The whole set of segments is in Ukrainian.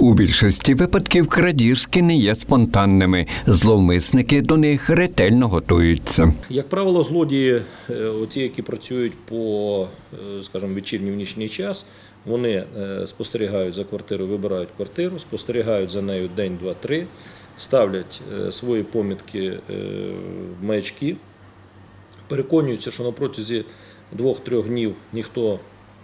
У більшості випадків крадіжки не є спонтанними. Зловмисники до них ретельно готуються. Як правило, злодії, е, оті, які працюють по, е, скажімо, вечірній в нічний час, вони е, спостерігають за квартирою, вибирають квартиру, спостерігають за нею день, два, три, ставлять свої помітки е, маячки, переконуються, що на протязі двох-трьох днів ніхто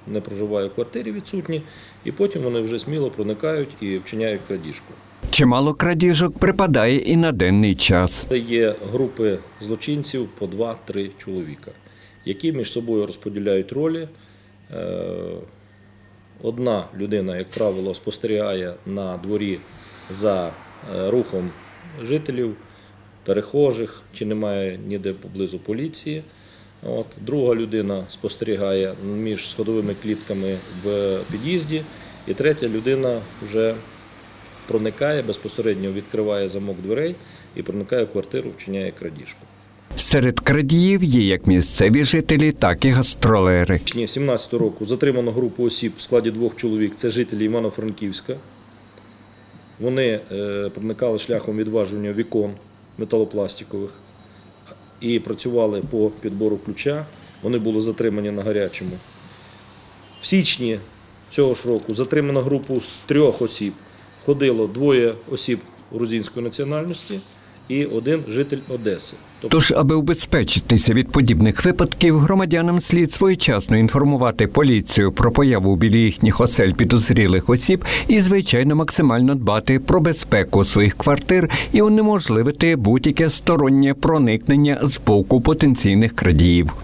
не проживає в квартирі відсутні, і потім вони вже сміло проникають і вчиняють крадіжку. Чимало крадіжок припадає і на денний час. Це є групи злочинців по 2-3 чоловіка, які між собою розподіляють ролі. Е, Одна людина, як правило, спостерігає на дворі за е, рухом жителів, перехожих, чи немає ніде поблизу поліції. От. Друга людина спостерігає між сходовими клітками в під'їзді, і третя людина вже проникає безпосередньо відкриває замок дверей і проникає в квартиру, вчиняє крадіжку. Серед крадіїв є як місцеві жителі, так і гастролери. В січні 17 року затримано групу осіб в складі двох чоловік. Це жителі Івано-Франківська. Вони е, проникали шляхом відважування вікон металопластикових і працювали по підбору ключа. Вони були затримані на гарячому. В січні цього ж року затримано групу з трьох осіб. Входило двоє осіб грузинської національності і один житель Одеси. Тобто Тож, аби убезпечитися від подібних випадків, громадянам слід своєчасно інформувати поліцію про появу біля їхніх осель підозрілих осіб і, звичайно, максимально дбати про безпеку своїх квартир і унеможливити будь-яке стороннє проникнення з боку потенційних крадіїв.